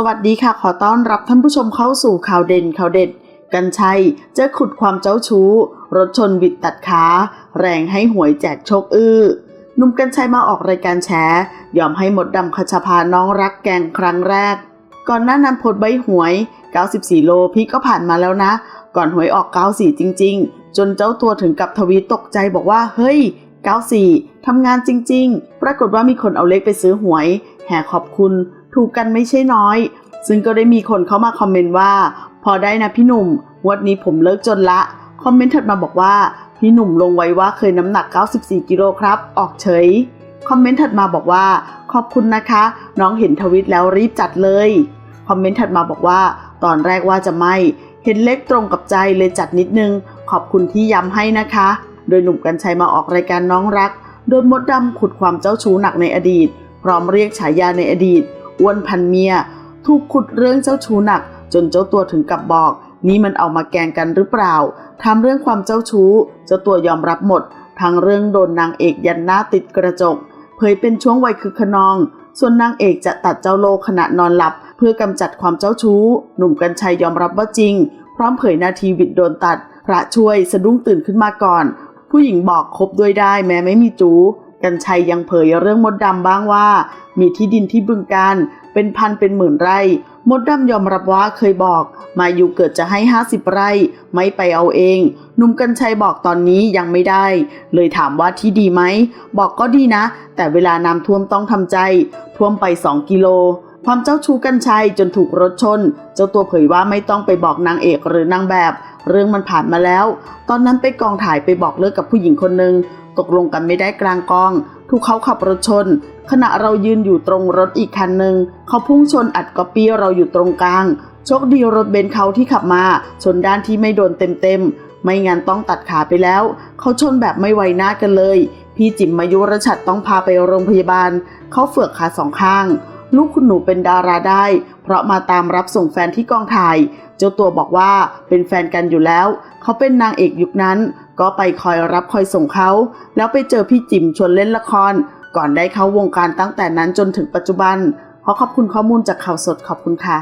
สวัสดีค่ะ ขอต้อนรับท่านผู้ชมเข้าสู่ข่าวเด่นข่าวเด็ด กันชัยเจะขุดความเจ้าชู้ รถชนบิดตัดขาแรงให้หวยแจกโชคอื้อหนุ่มกันชัยมาออกรายการแฉยอมให้หมดดำคชพาน้องรักแกงครั้งแรก ก่อนหน้านั้นพดใบหวย 94 โลพี่ก็ผ่านมาแล้วนะ ก่อนหวยออก 94 จริง ๆ จนเจ้าตัวถึงกับทวีตตกใจบอกว่าเฮ้ย 94ทำงานจริง ๆ ปรากฏว่ามีคนเอาเลขไปซื้อหวย แห่ขอบคุณ ถูกกันไม่ใช่น้อย ซึ่งก็ได้มีคนเข้ามาคอมเมนต์ว่า พอได้นะพี่หนุ่มวันนี้ผมเลิกจนละ คอมเมนต์ถัดมาบอกว่า พี่หนุ่มลงไว้ว่าเคยน้ำหนัก 94 กิโลครับ ออกเฉย คอมเมนต์ถัดมาบอกว่า ขอบคุณนะคะ น้องเห็นทวิตแล้วรีบจัดเลย คอมเมนต์ถัดมาบอกว่า ตอนแรกว่าจะไม่เห็นเลขตรงกับใจเลยจัดนิดนึง ขอบคุณที่ย้ำให้นะคะ โดยหนุ่มกัญชัยมาออกรายการน้องรัก โดนมดดำขุดความเจ้าชู้หนักในอดีต พร้อมเรียกฉายาในอดีต อ้วนพันเมีย ถูกขุดเรื่องเจ้าชู้หนัก จนเจ้าตัวถึงกับบอก นี่มันเอามาแกงกันหรือเปล่าทำเรื่องความเจ้าชู้ เจ้าตัวยอมรับหมดทั้งเรื่องโดนนางเอกยันหน้าติดกระจก เผยเป็นช่วงวัยคือขนอง ส่วนนางเอกจะตัดเจ้าโลขณะนอนหลับ เพื่อกำจัดความเจ้าชู้ หนุ่มกัญชัยยอมรับว่าจริง พร้อมเผยนาทีวิดโดนตัด พระช่วยสะดุ้งตื่นขึ้นมาก่อน ผู้หญิงบอกคบด้วยได้แม้ไม่มีจู กัญชัยยังเผยเรื่องมดดำบ้างว่า มีที่ดินที่บึงการเป็นพันเป็นหมื่นไร่ มดดำยอมรับว่าเคยบอก มาอยู่เกิดจะให้ 50 ไร่ ไม่ไปเอาเองหนุ่มกัญชัยบอกตอนนี้ยังไม่ได้ เลยถามว่าที่ดีไหม บอกก็ดีนะ แต่เวลาน้ำท่วมต้องทำใจ ท่วมไป 2 กิโลความเจ้าชู้กัญชัยจนถูกรถชน เจ้าตัวเผยว่าไม่ต้องไปบอกนางเอกหรือนางแบบ เรื่องมันผ่านมาแล้ว ตอนนั้นไปกองถ่ายไปบอกเลิกกับผู้หญิงคนหนึ่งตกลงกันไม่ได้กลางกอง ถูกเขาขับรถชน ขณะเรายืนอยู่ตรงรถอีกคันหนึ่งเขาพุ่งชนอัดก๊อปปี้เราอยู่ตรงกลางโชคดีรถเบนซ์เขาที่ขับมาชนด้านที่ไม่โดนเต็มๆไม่งั้นต้องตัดขาไปแล้ว เขาชนแบบไม่ไวหน้ากันเลย พี่จิมมายุรชัดต้องพาไปโรงพยาบาล เขาเฟือกขาสองข้าง ลูกคุณหนูเป็นดาราได้ เพราะมาตามรับส่งแฟนที่กองถ่าย เจ้าตัวบอกว่าเป็นแฟนกันอยู่แล้ว เขาเป็นนางเอกยุคนั้น ก็ไปคอยรับคอยส่งเขา แล้วไปเจอพี่จิมชวนเล่นละคร ก่อนได้เข้าวงการตั้งแต่นั้นจนถึงปัจจุบัน ขอขอบคุณข้อมูลจากข่าวสดขอบคุณค่ะ